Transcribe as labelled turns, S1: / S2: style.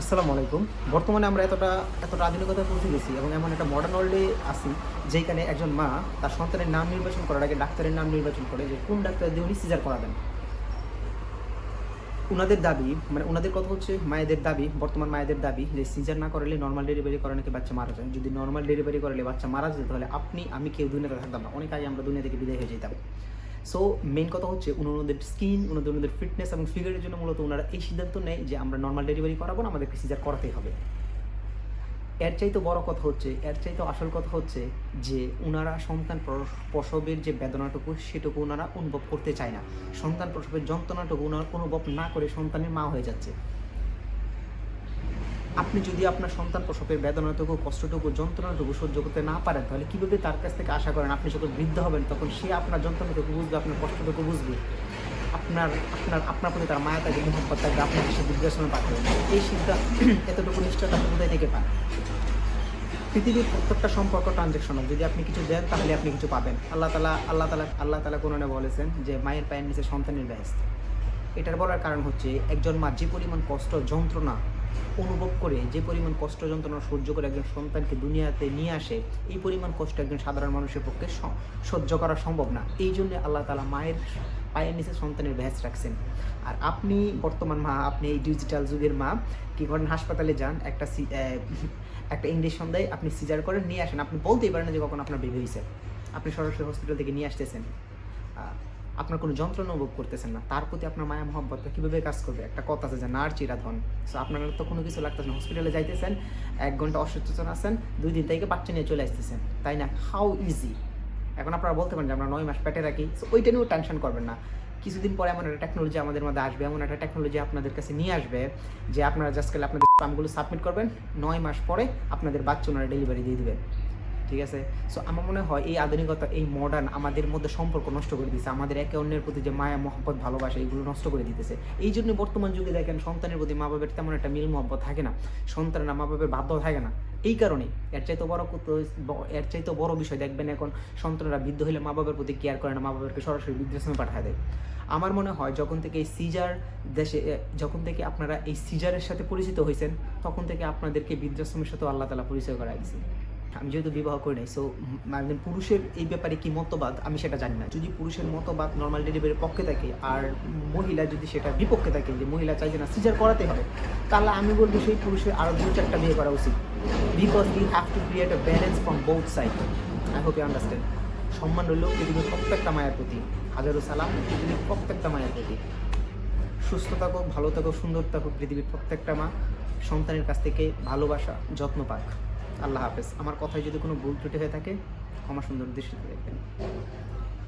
S1: আসসালামু আলাইকুম। বর্তমানে আমরা এতটা এতটা আধুনিকতা পৌঁছে গেছি এবং এমন একটা মডার্ন ওয়ার্ল্ডে আছি যেখানে একজন মা তার সন্তানের নাম নির্বাচন করার আগে ডাক্তারের নাম নির্বাচন করে যে কোন ডাক্তার দিয়ে উনি সিজার করাবেন। ওনাদের দাবি মানে ওনাদের কথা হচ্ছে মায়েদের দাবি, বর্তমান মায়েদের দাবি যে সিজার না করলে নর্মাল ডেলিভারি করে নাকি বাচ্চা মারা যায়। যদি নর্মাল ডেলিভারি করলে বাচ্চা মারা যেত তাহলে আপনি, আমি কেউ দুনিয়াতে থাকতাম না। অনেক আগে আমরা দুনিয়া থেকে বিদায় হয়ে যেতাম। সো মেন কথা হচ্ছে ওনাদের স্কিন ওনাদের ওনাদের ফিটনেস এবং ফিগারের জন্য মূলত ওনারা এই সিদ্ধান্ত নেয় যে আমরা নর্মাল ডেলিভারি করাবো না আমাদেরকে সিজার করাতেই হবে। এর চাইতে বড় কথা হচ্ছে, এর চাইতে আসল কথা হচ্ছে যে ওনারা সন্তান প্রসবের যে বেদনাটুকু সেটুকু ওনারা অনুভব করতে চায় না। সন্তান প্রসবের যন্ত্রণাটুকু ওনারা অনুভব না করে সন্তানের মা হয়ে যাচ্ছে। আপনি যদি আপনার সন্তান প্রসবের বেদনাটুকু, কষ্টটুকু, যন্ত্রণাটুকু সহ্য করতে না পারেন, তাহলে কীভাবে তার কাছ থেকে আশা করেন আপনি যখন বৃদ্ধ হবেন, তখন সে আপনার যন্ত্রণাটুকু বুঝবে, আপনার কষ্টটুকু বুঝবে। আপনার আপনার আপনার প্রতি তার মায়া থাকবে মোহাম্মত থাকবে আপনাকে সে বৃদ্ধাশ্রমে পাঠাবে এই সিদ্ধান্ত এতটুকু নিশ্চয়তা আপনি কোথায় থেকে পান? পৃথিবীর প্রত্যেকটা সম্পর্ক ট্রানজেকশনাল যদি আপনি কিছু দেন, তাহলে আপনি কিছু পাবেন। আল্লাহ তালা আল্লাহ তালা আল্লাহ তালা কোরআনে বলেছেন যে, মায়ের পায়ের নিচে সন্তানের ব্যস্ত। এটার বলার কারণ হচ্ছে, একজন মা যে পরিমাণ কষ্ট, যন্ত্রণা অনুভব করে যে পরিমাণ কষ্ট যন্ত্রণা সহ্য করে একজন সন্তানকে দুনিয়াতে নিয়ে আসে, এই পরিমাণ কষ্ট একজন সাধারণ মানুষের পক্ষে সহ্য করা সম্ভব না। এই জন্য আল্লাহ তালা মায়ের পায়ের নিচে সন্তানের ব্যাস রাখছেন। আর আপনি বর্তমান মা, আপনি এই ডিজিটাল যুগের মা, কি করেন? হাসপাতালে যান, একটা একটা ইঞ্জেকশন দেয়, আপনি সিজার করেন, নিয়ে আসেন। আপনি বলতেই পারেন যে কখন আপনার বেবি হয়েছে আপনি সরাসরি হসপিটাল থেকে নিয়ে আসতেছেন। আপনার কোনো যন্ত্রণা অনুভব করতেছেন না, তার প্রতি আপনার মায়া, মহব্বতটা কীভাবে কাজ করবে? একটা কথা আছে যে নার চিরাধন সো আপনার তো কোনো কিছু লাগতেছে না। হসপিটালে যাইতেছেন, এক ঘণ্টা অসচেতন আছেন, দুই দিন থেকে বাচ্চা নিয়ে চলে আসতেছেন। তাই না? হাউ ইজি এখন আপনারা বলতে পারেন যে, আমরা নয় মাস পেটে রাখি সো ওইটা নিয়েও টেনশন করবেন না। কিছুদিন পরে এমন একটা টেকনোলজি আমাদের মধ্যে আসবে, এমন একটা টেকনোলজি আপনাদের কাছে নিয়ে আসবে যে, আপনারা জাস্ট কালে আপনাদের স্পামগুলো সাবমিট করবেন, নয় মাস পরে আপনাদের বাচ্চা ওনারা ডেলিভারি দিয়ে দিবেন। ঠিক আছে? সো আমার মনে হয় এই আধুনিকতা, এই মডার্ন আমাদের মধ্যে সম্পর্ক নষ্ট করে দিচ্ছে আমাদের একে অন্যের প্রতি যে মায়া, মহব্বত, ভালোবাসা, এগুলো নষ্ট করে দিতেছে। এই জন্য বর্তমান যুগে দেখেন সন্তানের প্রতি মা বাবার তেমন একটা মিল মহব্বত থাকে না। সন্তানের মা বাবার বাধ্য থাকে না। এই কারণে এর চাইতে বড় এর চাইতে বড় বিষয় দেখবেন এখন, সন্তানরা বৃদ্ধ হলে মা বাবার প্রতি কেয়ার করে না মা বাবাকে সরাসরি বৃদ্ধাশ্রমে পাঠায় দেয়। আমার মনে হয় যখন থেকে এই সিজার দেশে যখন থেকে আপনারা এই সিজারের সাথে পরিচিত হয়েছেন তখন থেকে আপনাদেরকে বৃদ্ধাশ্রমের সাথে আল্লাহ তালা পরিচয় করা দিয়েছে আমি যেহেতু বিবাহ করি নাই সো মানে পুরুষের এই ব্যাপারে কি মতবাদ? আমি সেটা জানি না। যদি পুরুষের মতবাদ নর্মাল ডেলিভারির পক্ষে থাকে, আর মহিলা যদি সেটা বিপক্ষে থাকে, যে মহিলা চাইছে না সিজার করাতে হবে, তাহলে আমি বলব সেই পুরুষের আরও দু চারটা বিয়ে করা উচিত। Because we have to create a balance from both side I hope you understand সম্মান রইল পৃথিবীর প্রত্যেকটা মায়ের প্রতি। হাজারো সালাম, পৃথিবীর প্রত্যেকটা মায়ের প্রতি। সুস্থ থাকো, ভালো থাকো, সুন্দর থাকো পৃথিবীর প্রত্যেকটা মা। সন্তানের কাছ থেকে ভালোবাসা, যত্ন পাক। আল্লাহ হাফেজ। আমার কথায় যদি কোনো ভুল ত্রুটি হয়ে থাকে ক্ষমা সুন্দর দৃষ্টিতে দেখবেন।